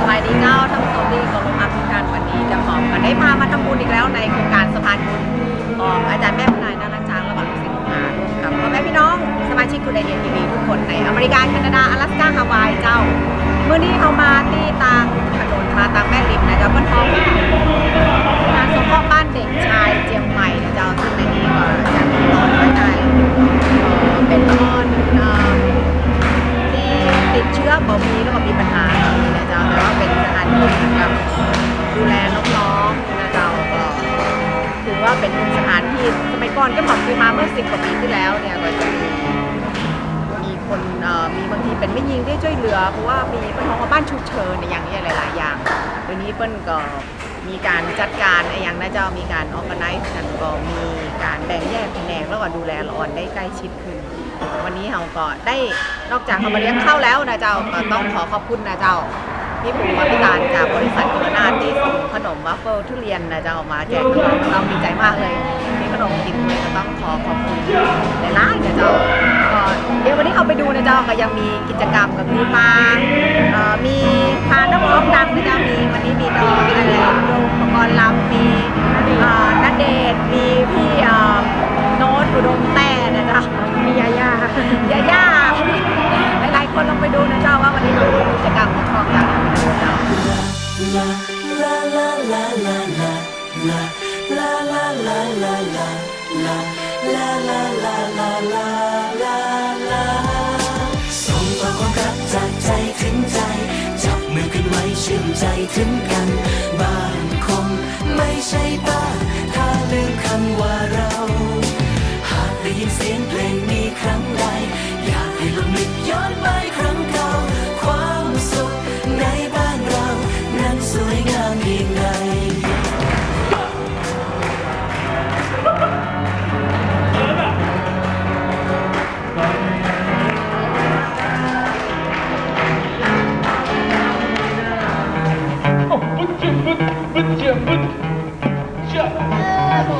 สบายดีเจ้าท่านผู้ชมที่เคารพรักทุกท่านวันนี้จะหอมกันได้พามาทำบุญอีกแล้วในโครงการสะพานบุญของอาจารย์แม่พนายนารักช้างระหว่างลูกศิษย์ลูกหาร่วมกับพ่อแม่พี่น้องสมาชิกคุณไอเดียทีวีทุกคนในอเมริกาแคนาดา阿拉斯加ฮาวายเจ้าเมื่อนี้เขามาที่ตางถนนมาตางแม่ริมนะครับเพื่อนท้อง ติดเชื้อบ่มีแล้วก็มีปัญหานะเจ้าแต่ว่าเป็นสถานที่ครับดูแลน้องๆนะเจ้าก็ถือว่าเป็นสถานที่สมัยก่อนก็หมอมเคยมาเมื่อสิบกว่าปีที่แล้วเนี่ยก็จะมีมีคนเอ่อมีบางทีเป็นไม่ยิงที่ช่วยเหลือเพราะว่ามีปัญหาบ้านฉุกเฉินในอย่างนี้หลาย ๆ อย่างเดี๋ยวนี้เปิ้ลก็มีการจัดการไอ้อย่างนะเจ้ามีการออ g a ไนซ์กันก็มีการแบ่งแยกแผนกแล้วก็ดูแลละอ่อนได้ใกล้ชิดขึ้น วันนี้เราก็ได้นอกจากเขามาเลี้ยงข้าวแล้วนะเจ้าก็ต้องขอขอบคุณนะเจ้าพี่ปูมาพิการจากบริษัทโคโรนาที่ส่งขนมวัฟเฟิลทุเรียนนะเจ้ามาแจกน้องเราดีใจมากเลยมีขนมกินเลยก็ต้องขอขอบคุณหลายๆนะเจ้าก็เดี๋ยววันนี้เอาไปดูนะเจ้าก็ยังมีกิจกรรมกับมีมาเอ่อมีพาน้องๆนำนะเจ้ามีวันนี้มีน้องอะไรดูอุปกรณ์ลำมีเอ่อนัดเดทมีพี่ ถึงใจจับมือกันไว้เชื่อมใจถึงกันบ้านคงไม่ใช่ 不不不不不，下。啊！不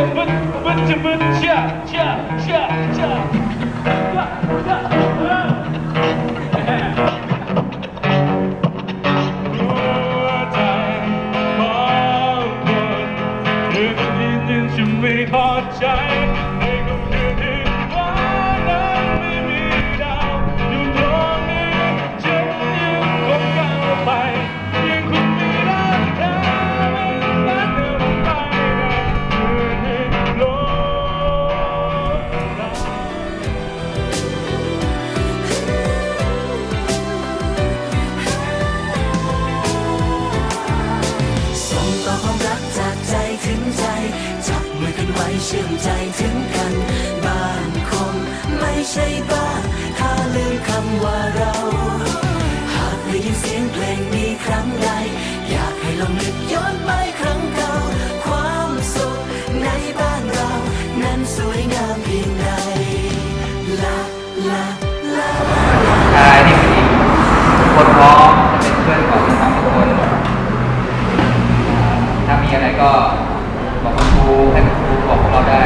不不不不，下下下下下。下下。哎。 คนพร้อมจะเป็นเพื่อนของทั้งทุกคน ถ้ามีอะไรก็บอกคุณครูให้คุณครูบอกพวกเราได้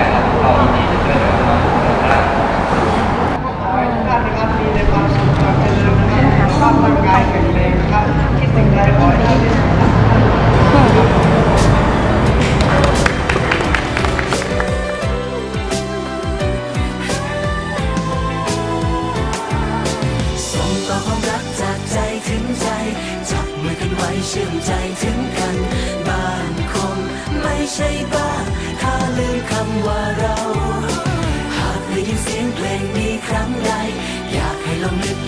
ว่าเรา หากได้ยินเสียงเพลงนี้ครั้งใด อยากให้ลองนึก